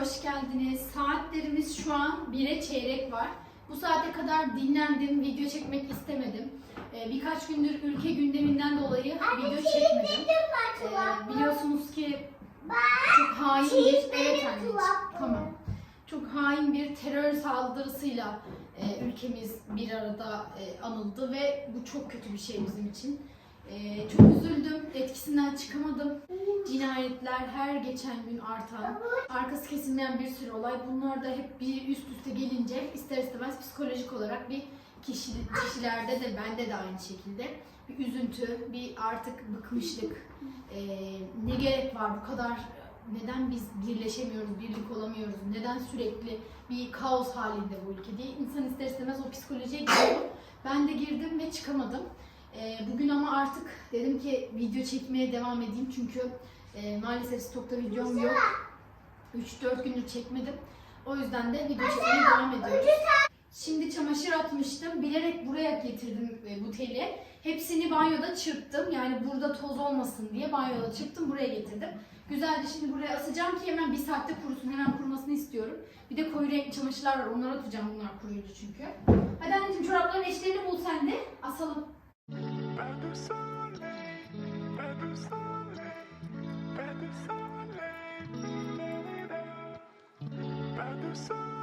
hoş geldiniz. Saatlerimiz şu an 1'e çeyrek var. Bu saate kadar dinlendim, video çekmek istemedim. Ee, birkaç gündür ülke gündeminden dolayı video çekmedim. Ee, biliyorsunuz ki çok hain bir... Evet anneciğim, tamam. Çok hain bir terör saldırısıyla e, ülkemiz bir arada e, anıldı ve bu çok kötü bir şey bizim için. E, çok üzüldüm, etkisinden çıkamadım. Cinayetler her geçen gün artan, arkası kesilmeyen bir sürü olay. Bunlar da hep bir üst üste gelince ister istemez psikolojik olarak bir kişi, kişilerde de bende de aynı şekilde bir üzüntü, bir artık bıkmışlık. E, ne gerek var bu kadar neden biz birleşemiyoruz, birlik olamıyoruz, neden sürekli bir kaos halinde bu ülke diye insan ister istemez o psikolojiye giriyor. Ben de girdim ve çıkamadım. Ee, bugün ama artık dedim ki video çekmeye devam edeyim çünkü e, maalesef stokta videom yok. 3-4 gündür çekmedim. O yüzden de video çekmeye devam ediyoruz. Şimdi çamaşır atmıştım. Bilerek buraya getirdim e, bu teli. Hepsini banyoda çırptım. Yani burada toz olmasın diye banyoda çırptım. Buraya getirdim. Güzelce şimdi buraya asacağım ki hemen bir saatte kurusun. Hemen kurumasını istiyorum. Bir de koyu renkli çamaşırlar var. Onları atacağım. Bunlar kuruyunca çünkü. Hadi anneciğim çorapların eşlerini bul sen de. Asalım. du soleil, pas du soleil, pas du soleil, pas du soleil.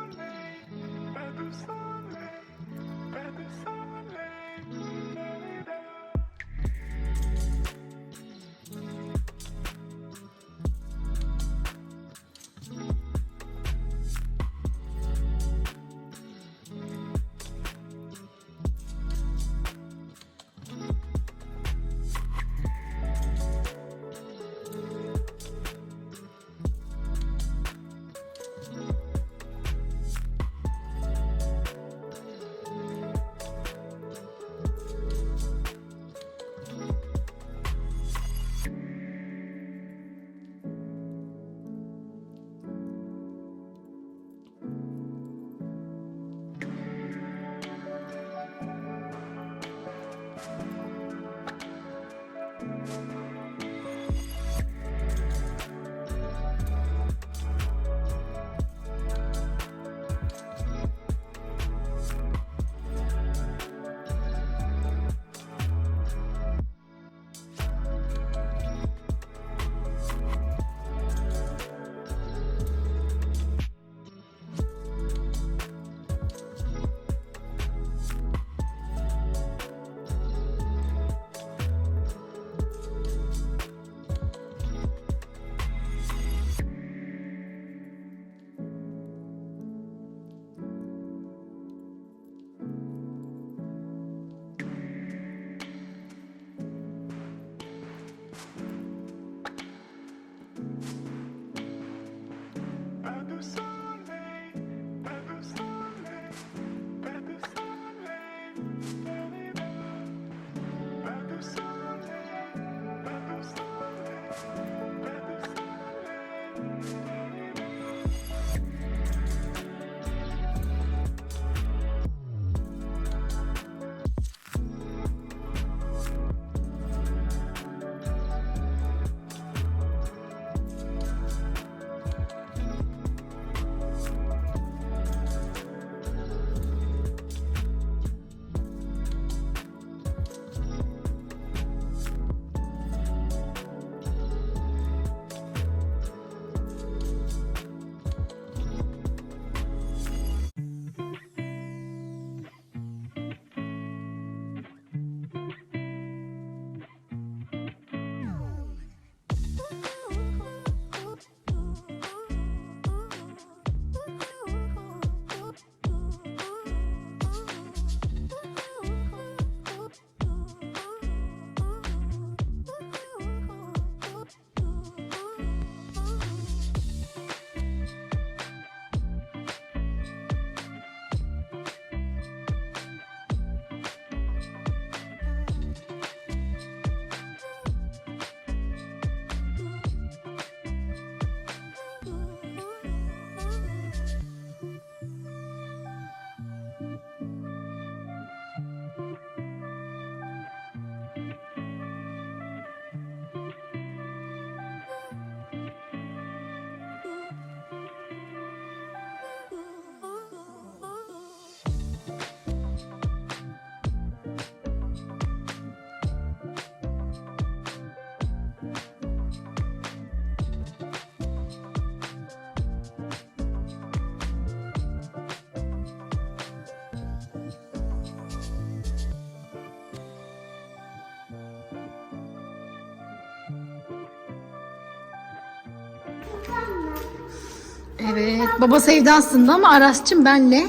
Evet, babası evde aslında ama Aras'cığım benle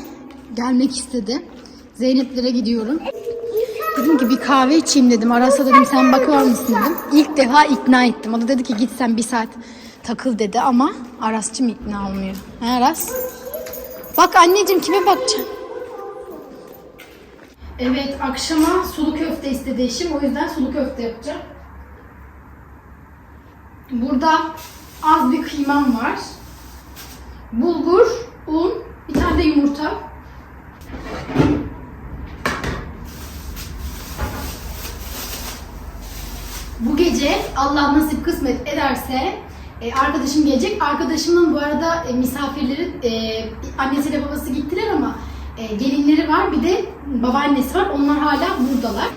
gelmek istedi. Zeynep'lere gidiyorum. Dedim ki bir kahve içeyim dedim. Aras'a dedim sen bakar mısın dedim. İlk defa ikna ettim. O da dedi ki git sen bir saat takıl dedi ama Aras'cığım ikna olmuyor. He Aras? Bak anneciğim kime bakacaksın? Evet akşama sulu köfte istedi eşim. O yüzden sulu köfte yapacağım. Burada az bir kıymam var. Bulgur, un, bir tane de yumurta. Bu gece Allah nasip kısmet ederse e, arkadaşım gelecek. Arkadaşımın bu arada e, misafirleri e, annesiyle babası gittiler ama gelinleri var bir de babaannesi var. Onlar hala buradalar.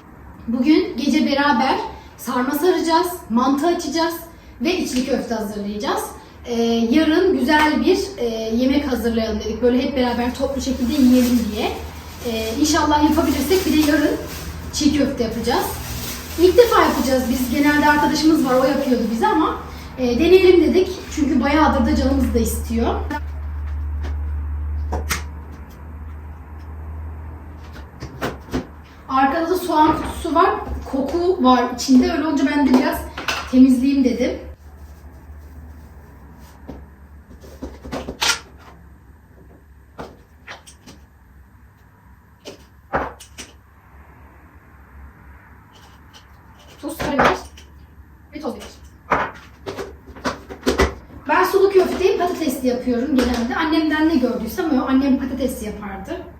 Bugün gece beraber sarma saracağız, mantı açacağız ve içli köfte hazırlayacağız. E, yarın güzel bir e, yemek hazırlayalım dedik. Böyle hep beraber toplu şekilde yiyelim diye. E, inşallah yapabilirsek bir de yarın çiğ köfte yapacağız. İlk defa yapacağız biz. Genelde arkadaşımız var o yapıyordu bize ama e, deneyelim dedik. Çünkü bayağıdır da canımız da istiyor. Arkada da soğan kutusu var. Koku var içinde. Öyle olunca ben de biraz temizleyeyim dedim. Tuz, karabiber ve toz biber. Ben sulu köfteyi patatesli yapıyorum genelde. Annemden ne gördüysem o annem patatesli yapardı.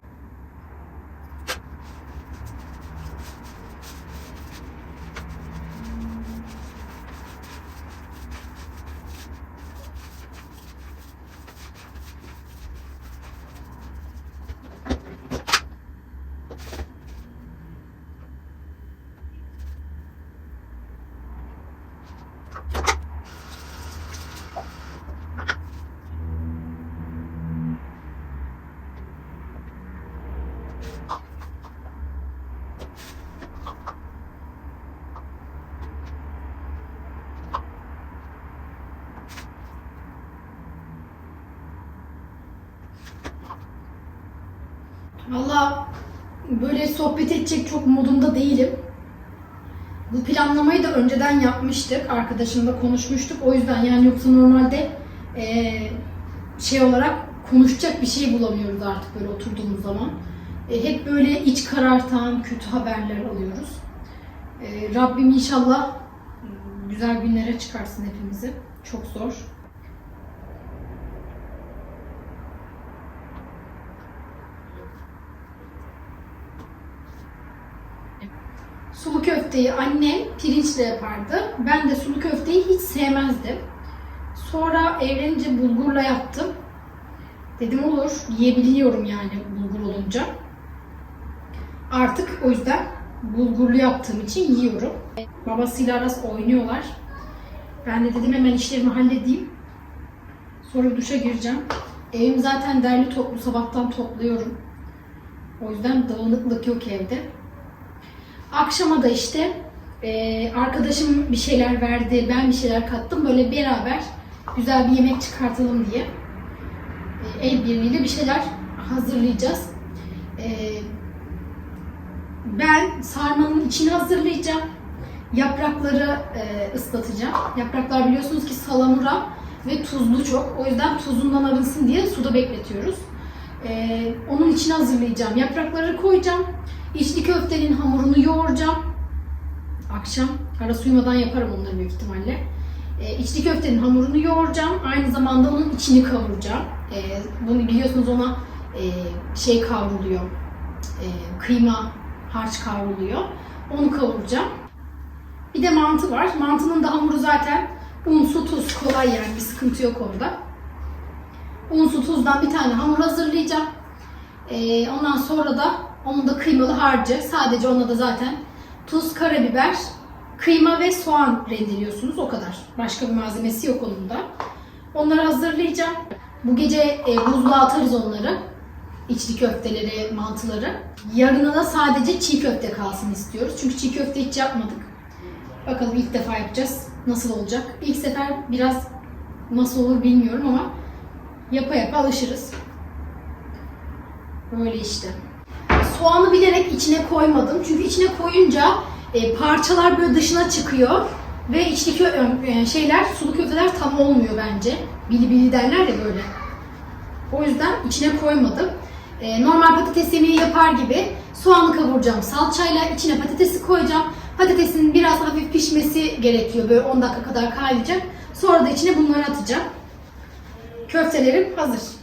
Valla böyle sohbet edecek çok modumda değilim. Bu planlamayı da önceden yapmıştık. Arkadaşımla konuşmuştuk. O yüzden yani yoksa normalde eee, şey olarak konuşacak bir şey bulamıyoruz artık böyle oturduğumuz zaman. E, hep böyle iç karartan kötü haberler alıyoruz. E, Rabbim inşallah güzel günlere çıkarsın hepimizi. Çok zor. Sulu köfteyi annem pirinçle yapardı. Ben de sulu köfteyi hiç sevmezdim. Sonra evlenince bulgurla yaptım. Dedim olur, yiyebiliyorum yani bulgur olunca. Artık o yüzden bulgurlu yaptığım için yiyorum. Babasıyla Aras oynuyorlar. Ben de dedim hemen işlerimi halledeyim. Sonra duşa gireceğim. Evim zaten derli toplu sabahtan topluyorum. O yüzden dağınıklık yok evde. Akşama da işte e, arkadaşım bir şeyler verdi, ben bir şeyler kattım. Böyle beraber güzel bir yemek çıkartalım diye e, el birliğiyle bir şeyler hazırlayacağız. E, ben sarmanın içini hazırlayacağım. Yaprakları e, ıslatacağım. Yapraklar biliyorsunuz ki salamura ve tuzlu çok. O yüzden tuzundan arınsın diye suda bekletiyoruz. E, onun içine hazırlayacağım. Yaprakları koyacağım. İçli köftenin hamurunu yoğuracağım. Akşam ara uyumadan yaparım onları büyük ihtimalle. E, içli köftenin hamurunu yoğuracağım. Aynı zamanda onun içini kavuracağım. E, bunu biliyorsunuz ona e, şey kavruluyor. E, kıyma, harç kavruluyor. Onu kavuracağım. Bir de mantı var. Mantının da hamuru zaten un, su, tuz kolay yani bir sıkıntı yok orada. Un, su, tuzdan bir tane hamur hazırlayacağım. E, ondan sonra da onun da kıymalı harcı. Sadece ona da zaten tuz, karabiber, kıyma ve soğan rendeliyorsunuz. O kadar. Başka bir malzemesi yok onun da. Onları hazırlayacağım. Bu gece e, buzluğa atarız onları. İçli köfteleri, mantıları. Yarına da sadece çiğ köfte kalsın istiyoruz. Çünkü çiğ köfte hiç yapmadık. Bakalım ilk defa yapacağız. Nasıl olacak? İlk sefer biraz nasıl olur bilmiyorum ama Yapa yapa alışırız. Böyle işte. Soğanı bilerek içine koymadım. Çünkü içine koyunca e, parçalar böyle dışına çıkıyor. Ve içteki e, şeyler, sulu köfteler tam olmuyor bence. Bili bili derler ya böyle. O yüzden içine koymadım. E, normal patates yemeği yapar gibi soğanı kavuracağım salçayla. içine patatesi koyacağım. Patatesin biraz hafif pişmesi gerekiyor. Böyle 10 dakika kadar kaynayacak. Sonra da içine bunları atacağım. Köftelerim hazır.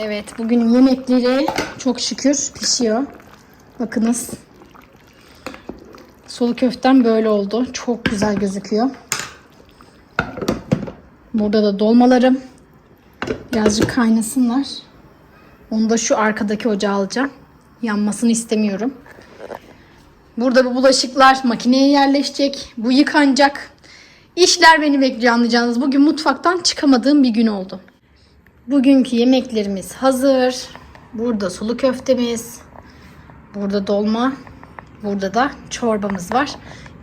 Evet, bugün yemekleri çok şükür pişiyor. Bakınız. Sulu köftem böyle oldu. Çok güzel gözüküyor. Burada da dolmalarım. Birazcık kaynasınlar. Onu da şu arkadaki ocağa alacağım. Yanmasını istemiyorum. Burada bu bulaşıklar makineye yerleşecek. Bu yıkanacak. İşler beni bekliyor anlayacağınız. Bugün mutfaktan çıkamadığım bir gün oldu. Bugünkü yemeklerimiz hazır. Burada sulu köftemiz. Burada dolma. Burada da çorbamız var.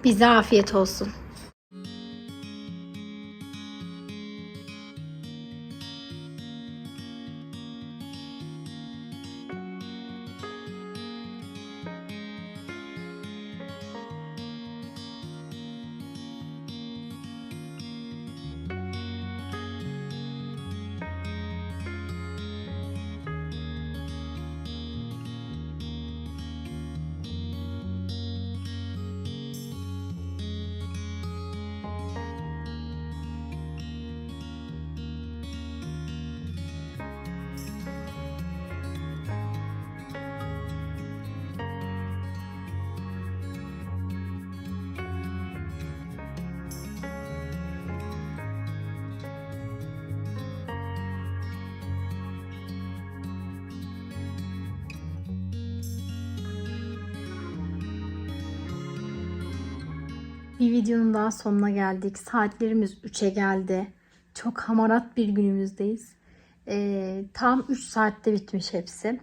Bize afiyet olsun. Bir videonun daha sonuna geldik. Saatlerimiz 3'e geldi. Çok hamarat bir günümüzdeyiz. Ee, tam 3 saatte bitmiş hepsi.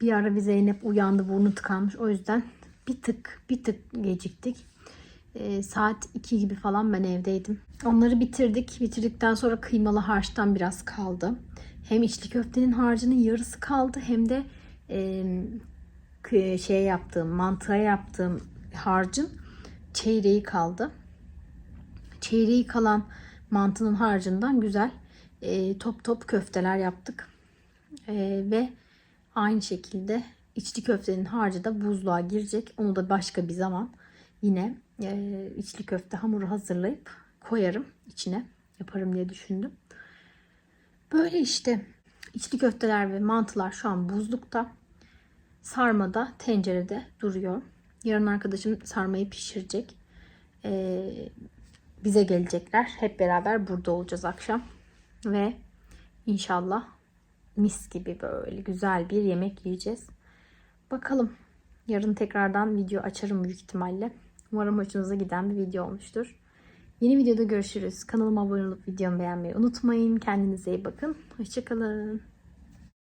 Bir ara bir Zeynep uyandı burnu tıkanmış. O yüzden bir tık bir tık geciktik. Ee, saat 2 gibi falan ben evdeydim. Onları bitirdik. Bitirdikten sonra kıymalı harçtan biraz kaldı. Hem içli köftenin harcının yarısı kaldı hem de e, şey yaptığım mantığa yaptığım harcın çeyreği kaldı. Çeyreği kalan mantının harcından güzel e, top top köfteler yaptık. E, ve aynı şekilde içli köftenin harcı da buzluğa girecek. Onu da başka bir zaman yine e, içli köfte hamuru hazırlayıp koyarım içine yaparım diye düşündüm. Böyle işte içli köfteler ve mantılar şu an buzlukta. Sarma da tencerede duruyor. Yarın arkadaşım sarmayı pişirecek. Ee, bize gelecekler. Hep beraber burada olacağız akşam. Ve inşallah mis gibi böyle güzel bir yemek yiyeceğiz. Bakalım. Yarın tekrardan video açarım büyük ihtimalle. Umarım hoşunuza giden bir video olmuştur. Yeni videoda görüşürüz. Kanalıma abone olup videomu beğenmeyi unutmayın. Kendinize iyi bakın. Hoşçakalın.